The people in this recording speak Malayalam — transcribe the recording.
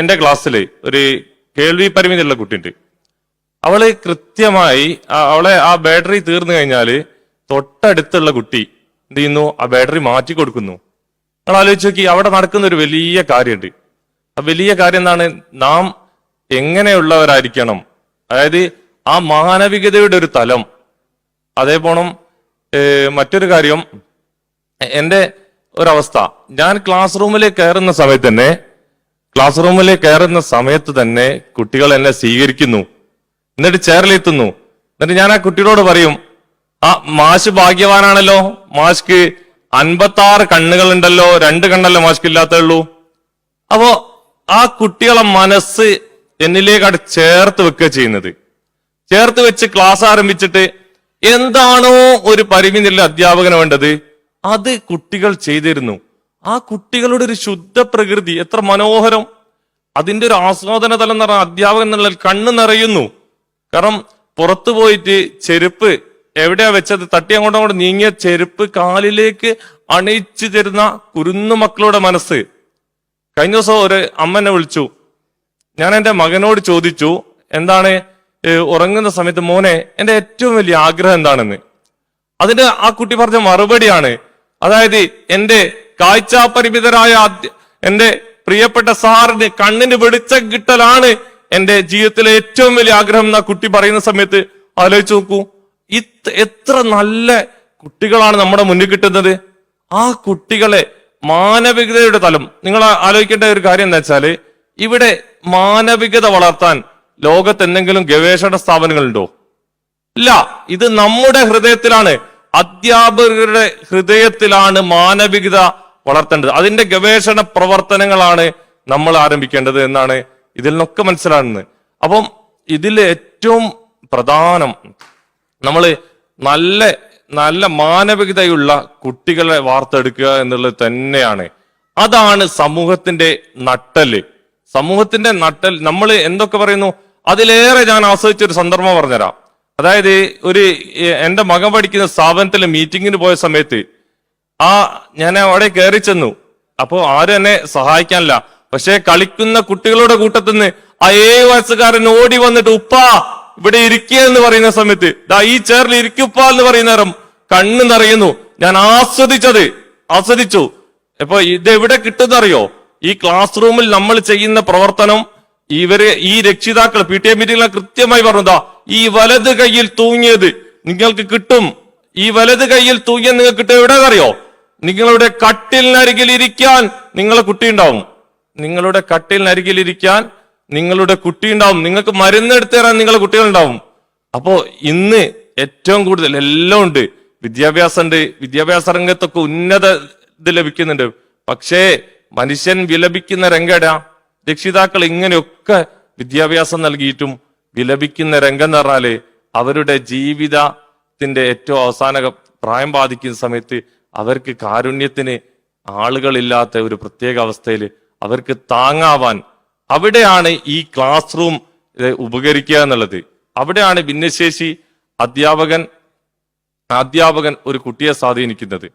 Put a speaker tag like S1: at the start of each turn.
S1: എന്റെ ക്ലാസ്സിൽ ഒരു കേൾവി പരിമിതിയുള്ള കുട്ടിയുണ്ട്. അവൾ കൃത്യമായി അവളെ ആ ബാറ്ററി തീർന്നു കഴിഞ്ഞാൽ തൊട്ടടുത്തുള്ള കുട്ടി എന്ത് ചെയ്യുന്നു? ആ ബാറ്ററി മാറ്റി കൊടുക്കുന്നു. നിങ്ങൾ ആലോചിച്ച് നോക്കി അവിടെ നടക്കുന്ന ഒരു വലിയ കാര്യമുണ്ട്. ആ വലിയ കാര്യം എന്താണ്? നാം എങ്ങനെയുള്ളവരായിരിക്കണം? അതായത് ആ മാനവികതയുടെ ഒരു തലം. അതേപോണം മറ്റൊരു കാര്യം എന്റെ ഒരവസ്ഥ. ഞാൻ ക്ലാസ് റൂമിൽ കയറുന്ന സമയത്ത് തന്നെ ക്ലാസ് റൂമിലെ കയറുന്ന സമയത്ത് തന്നെ കുട്ടികൾ എന്നെ സ്വീകരിക്കുന്നു. എന്നിട്ട് ചേർലെത്തുന്നു എന്നിട്ട് ഞാൻ ആ കുട്ടിയോട് പറയും ആ മാഷ് ഭാഗ്യവാനാണല്ലോ. മാഷ്ക്ക് അൻപത്തി ആറ് കണ്ണുകളുണ്ടല്ലോ. രണ്ട് കണ്ണല്ലേ മാഷ്ക്ക് ഇല്ലാത്തുള്ളൂ. അപ്പോ ആ കുട്ടികളെ മനസ്സ് എന്നിലേക്കാട് ചേർത്ത് വെക്കുക ചെയ്യുന്നത്. ചേർത്ത് വെച്ച് ക്ലാസ് ആരംഭിച്ചിട്ട് എന്താണോ ഒരു പരിമിതിയുള്ള അധ്യാപകന് വേണ്ടത് അത് കുട്ടികൾ ചെയ്തിരുന്നു. ആ കുട്ടികളുടെ ഒരു ശുദ്ധ പ്രകൃതി എത്ര മനോഹരം. അതിന്റെ ഒരു ആസ്വാദന തലം എന്ന് അധ്യാപകൻ എന്നുള്ള കണ്ണ് നിറയുന്നു. കാരണം പുറത്തു പോയിട്ട് ചെരുപ്പ് എവിടെയാ വെച്ചത്? തട്ടി അങ്ങോട്ടും അങ്ങോട്ട് നീങ്ങിയ ചെരുപ്പ് കാലിലേക്ക് അണിയിച്ചു തരുന്ന കുരുന്നു മക്കളുടെ മനസ്സ്. കഴിഞ്ഞ ദിവസം ഒരു അമ്മനെ വിളിച്ചു. ഞാൻ എന്റെ മകനോട് ചോദിച്ചു എന്താണ് ഉറങ്ങുന്ന സമയത്ത് മോനെ എന്റെ ഏറ്റവും വലിയ ആഗ്രഹം എന്താണെന്ന്? അതിന് ആ കുട്ടി പറഞ്ഞ മറുപടിയാണ് അതായത് എന്റെ കാഴ്ചാപരിമിതരായ പരിമിതരായ എന്റെ പ്രിയപ്പെട്ട സാറിന് കണ്ണിന് വെളിച്ചം കിട്ടലാണ് എന്റെ ജീവിതത്തിലെ ഏറ്റവും വലിയ ആഗ്രഹം എന്ന കുട്ടി പറയുന്ന സമയത്ത് ആലോചിച്ച് നോക്കൂ. എത്ര നല്ല കുട്ടികളാണ് നമ്മുടെ മുന്നിൽ കിട്ടുന്നത്. ആ കുട്ടികളെ മാനവികതയുടെ തലം. നിങ്ങൾ ആലോചിക്കേണ്ട ഒരു കാര്യം എന്താ വെച്ചാൽ ഇവിടെ മാനവികത വളർത്താൻ ലോകത്ത് എന്തെങ്കിലും ഗവേഷണ സ്ഥാപനങ്ങളുണ്ടോ? ഇല്ല. ഇത് നമ്മുടെ ഹൃദയത്തിലാണ്. അധ്യാപകരുടെ ഹൃദയത്തിലാണ് മാനവികത വളർത്തേണ്ടത്. അതിന്റെ ഗവേഷണ പ്രവർത്തനങ്ങളാണ് നമ്മൾ ആരംഭിക്കേണ്ടത് എന്നാണ് ഇതിൽ നിന്നൊക്കെ മനസ്സിലാകുന്നത്. അപ്പം ഇതിൽ ഏറ്റവും പ്രധാനം നമ്മൾ നല്ല നല്ല മാനവികതയുള്ള കുട്ടികളെ വാർത്തെടുക്കുക എന്നുള്ളത് തന്നെയാണ്. അതാണ് സമൂഹത്തിന്റെ നട്ടൽ സമൂഹത്തിന്റെ നട്ടൽ നമ്മൾ എന്തൊക്കെ പറയുന്നു? അതിലേറെ ഞാൻ ആസ്വദിച്ച ഒരു സന്ദർഭം പറഞ്ഞുതരാം. അതായത് ഒരു എന്റെ മകൻ പഠിക്കുന്ന സ്ഥാപനത്തിലെ മീറ്റിങ്ങിന് പോയ സമയത്ത് ആ ഞാൻ അവിടെ കയറി ചെന്നു. അപ്പോ ആരും എന്നെ സഹായിക്കാനില്ല. പക്ഷെ കളിക്കുന്ന കുട്ടികളുടെ കൂട്ടത്തിൽ നിന്ന് ആ ഏഴ് വയസ്സുകാരൻ ഓടി വന്നിട്ട് ഉപ്പാ ഇവിടെ ഇരിക്കുക എന്ന് പറയുന്ന സമയത്ത് ദാ ഈ ചേറിൽ ഇരിക്കുപ്പാ എന്ന് പറയുന്ന നേരം കണ്ണു നിറയുന്നു. ഞാൻ ആസ്വദിച്ചത് ആസ്വദിച്ചു. ഇപ്പൊ ഇത് എവിടെ കിട്ടുന്നറിയോ? ഈ ക്ലാസ് റൂമിൽ നമ്മൾ ചെയ്യുന്ന പ്രവർത്തനം ഇവർ ഈ രക്ഷിതാക്കൾ പി ടി എ മീറ്റിംഗിൽ കൃത്യമായി പറഞ്ഞതാ ഈ വലത് കയ്യിൽ തൂങ്ങിയത് നിങ്ങൾക്ക് കിട്ടും. ഈ വലത് കയ്യിൽ തൂങ്ങിയത് നിങ്ങൾക്ക് കിട്ടും. എവിടെ അറിയോ നിങ്ങളുടെ കട്ടിലിനരികിൽ ഇരിക്കാൻ നിങ്ങളെ കുട്ടി ഉണ്ടാവും നിങ്ങളുടെ കട്ടിലിനരികിൽ ഇരിക്കാൻ നിങ്ങളുടെ കുട്ടി ഉണ്ടാവും നിങ്ങൾക്ക് മരുന്നെടുത്ത് തരാൻ നിങ്ങളെ കുട്ടികളുണ്ടാവും. അപ്പോ ഇന്ന് ഏറ്റവും കൂടുതൽ എല്ലാം ഉണ്ട്. വിദ്യാഭ്യാസം ഉണ്ട് വിദ്യാഭ്യാസ രംഗത്തൊക്കെ ഉന്നത ഇത് ലഭിക്കുന്നുണ്ട്. പക്ഷേ മനുഷ്യൻ വിലപിക്കുന്ന രംഗടാ രക്ഷിതാക്കൾ ഇങ്ങനെയൊക്കെ വിദ്യാഭ്യാസം നൽകിയിട്ടും വിലപിക്കുന്ന രംഗം എന്ന് പറഞ്ഞാൽ അവരുടെ ജീവിതത്തിന്റെ ഏറ്റവും അവസാന പ്രായം ബാധിക്കുന്ന സമയത്ത് അവർക്ക് കാരുണ്യത്തിന് ആളുകളില്ലാത്ത ഒരു പ്രത്യേക അവസ്ഥയിൽ അവർക്ക് താങ്ങാവാൻ അവിടെയാണ് ഈ ക്ലാസ് റൂം ഉപകരിക്കുക എന്നുള്ളത്. അവിടെയാണ് ഭിന്നശേഷി അധ്യാപകൻ അധ്യാപകൻ ഒരു കുട്ടിയെ സ്വാധീനിക്കുന്നത്.